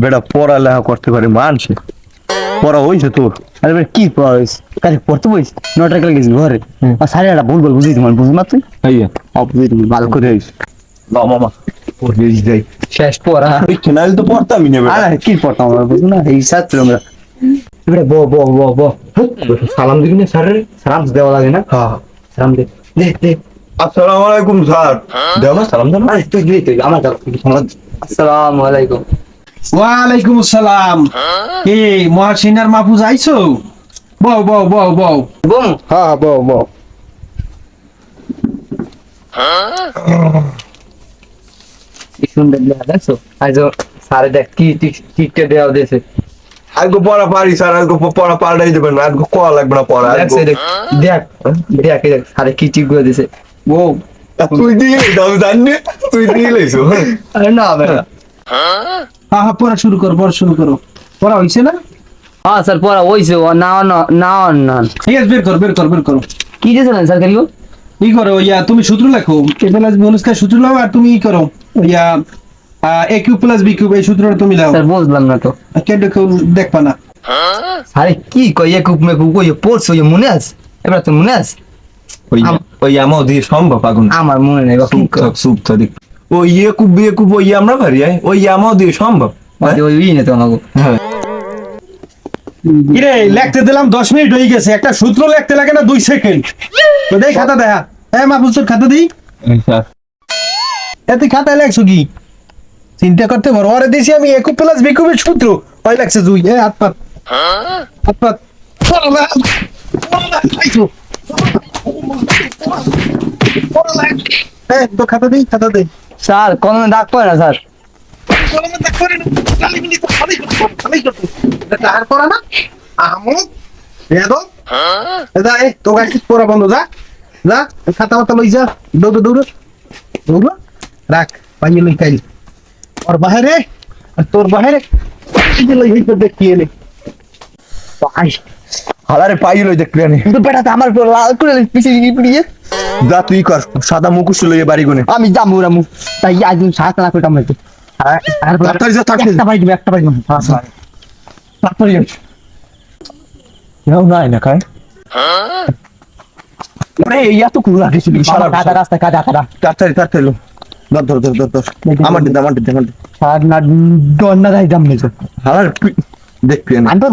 বেটা পড়ালেখা করতে পারে মানছে পড়া হয়েছে তোর। আরে বেটা কি পড়াইস কাজে পড়তে বইস? নটা কাল গেছিস ঘরে। আর সাড়ে আটটা ভুল বল বুঝিস তোমার বুঝ না তুই? আইয়া অ বুঝিস তুমি ভালো করে আইস। না মামা শেষ পড়া। নাহলে তো পড়তামই না বেটা। আরে কি পড়তাম আমরা বুঝ না? এই ছাত্র আমরা। এবারে ব ব ব ব। সালাম দিবি না স্যারের? সালাম দেওয়া লাগে না। হ্যাঁ। সালাম দে। দে দে। আসসালামু আলাইকুম স্যার। দেও না সালাম দাও আরে তুই তুই আমার আসসালামু আলাইকুম। ওয়ালাইকুম আসসালাম। কি মহাসিনার মাহফুজ আইছো? বউ বউ বউ বউ। বম হ্যাঁ বউ বউ। কি সুন্দর দেখা দেখছ? আজ স্যারে দেখ কি টিকটে দেওয়া দিয়েছে। আজকে পড়া পারি স্যার আজকে পড়া পাল্টাই দেবেন না আজকে কয়া লাগবে না পড়া দেখ দেখ দেখ কি টিক করে দিয়েছে। ও তুই দিয়ে দাও জানি তুই দিয়ে লেছো আরে না বেটা হ্যাঁ হ্যাঁ পড়া শুরু করো পড়া শুরু করো। পড়া হইছে না? হ্যাঁ স্যার পড়া হইছে ও না না না না। ঠিক আছে বের করো বের করো বের করো। কি স্যার ই করো ইয়া তুমি সূত্র লেখো। এ প্লাস বি অনুষ্কার সূত্র লাও আর তুমি ই করো। ইয়া A cube plus B cube এই সূত্রটা তুমি লাও। স্যার বুঝলাম না তো। কে দেখো দেখবা না। আরে কি কই একুপ মেকুপ কই পড়ছে ওই মনে আছে? এবার তো মনে আছে? ওই ওই আমার দিয়ে সম্ভব আগুন। আমার মনে নেই ওই ইয়ে কুব বিয়ে কুব ওই আমরা পারি ওই আমার দিয়ে সম্ভব? ওই ওই নিতে আমাকে। হ্যাঁ। কিরে লিখতে দিলাম দশ মিনিট হয়ে গেছে একটা সূত্র লিখতে লাগে না দুই সেকেন্ড। তো দেখ খাতা দেখা হ্যাঁ মাহফুজ তোর খাতা দিই? স্যার এ লেখছো কি? চিন্তা করতে পারো। আরে দিছি আমি একু প্লাস বিকুবের সূত্র। ওই লেখছে দুই এ হাত পাত। হাত পাত। তো খাতা দিই খাতা দিই। স্যার কলমে দাগ পড়ে না স্যার কলমে দাগ পড়ে না দাগ পড়ে না আমো বেদম যা এ তো গাছ পড়া বন্ধ যা যা খাতা মাতা লই যা দৌড় দৌড় দৌড় রাখ পানি লই কাইল আর বাইরে আর তোর বাইরে লই দেখিয়ে নে হালারে পাই লই দেখ প্রাণী কিন্তু বেটা তো আমার লাল করে পিছিয়ে গিয়ে পিড়িয়ে। যা তুই কর সাদা মুখোশ লইয়ে বাড়ি গুনে। আমি যাব রামু। তাই আজ সাত না করতাম হয়তো তাড়াতাড়ি যা, তাড়াতাড়ি। যা। একটা বাড়ি দিবে একটা বাড়ি দিবে। তাড়াতাড়ি যাও। নাই না খায়? ওরে এই এত কুল লাগেছিল সারা কাদা রাস্তা কাদা কাদা। তাড়াতাড়ি তাড়াতাড়ি লো। ধর ধর ধর ধর ধর। আমার দিন আমার দিন আমার দিন সার না যাই দাম নেই হালার দেখ প্রাণী আনতর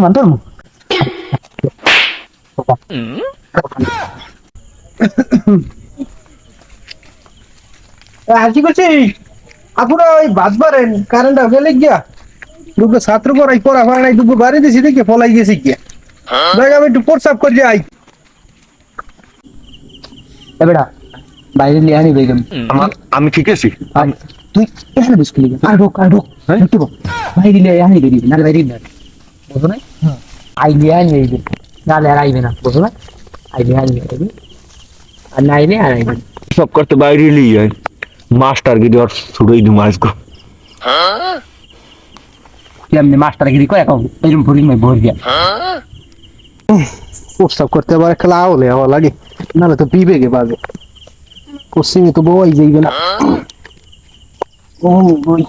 মানতর মু আর কি আপুরা ওই বাদ পারেন কারেন্ট ফেলে গিয়া। দুটো ছাত্র পড়াই পড়া হয় নাই দুটো বাড়ি দিছি দেখে পলাই গেছি গিয়া দেখ আমি একটু প্রসাব করে যাই বেটা বাইরে নিয়ে আনি বেগম। আমি ঠিক আছি। তুই এখানে বিস্কুলি আর ঢোক আর ঢোক। হ্যাঁ? বাইরে নিয়ে আনি বেরিয়ে না বাইরে না বুঝো না আই নিয়ে আনি বেরিয়ে নালে আর আইবে না বুঝো না আই নিয়ে আনি বেরিয়ে আর না আইলে আর আইবে না সব করতে বাইরে লিয়ে যায় মাস্টার গিয়ে আর ছুড়েই দু মাস গো কেমনি মাস্টার গিরি কয় এখন এরকম ভরি মই ভরি দিয়া প্রস্তাব করতে আবার খেলা হলে আমার লাগে নাহলে তো বিবেকে বাজে পশ্চিমে তো বই যাইবে না ও বই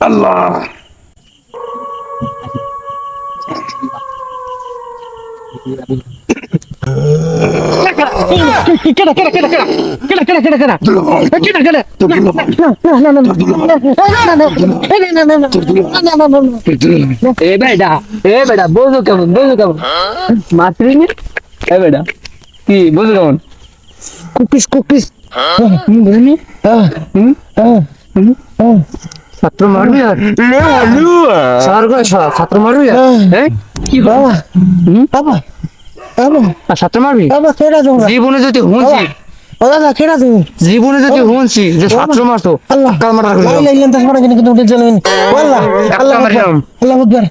আল্লাহ এ বেটা এ বেটা বোঝো কেমন বোঝো কেমন। মাতৃ এ বেটা কি বোঝো কেমন? Cookies cookies. বুঝলি ছাত্র মারবি আর? স্বর্গ ছাত্র মারবি আর? হ্যাঁ। কি বাবা। বাবা বাবা। আর সাঁতার মারবি? জীবনে যদি হুঁচি জীবনে যদি হুঁচি যে সাঁতার মারতো কাল মারা করে কিন্তু উঠে চলে আল্লাহ আল্লাহ আল্লাহ বুধবার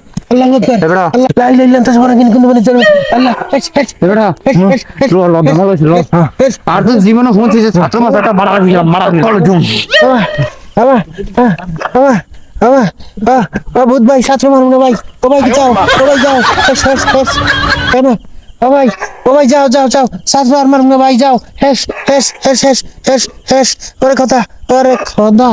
হ্যাঁ। আর তো জীবনে ফোন ছিল ছাত্র মাথাটা মারা মারা বুধ ভাই ছাত্র মারুন ভাই। ও ভাই যাও। ও ভাই যাও ও ভাই ও ভাই যাও। যাও যাও মারুন না ভাই, যাও। হেস হেস হেস হেস হেস হেস। ওরে কথা, ওরে খোদা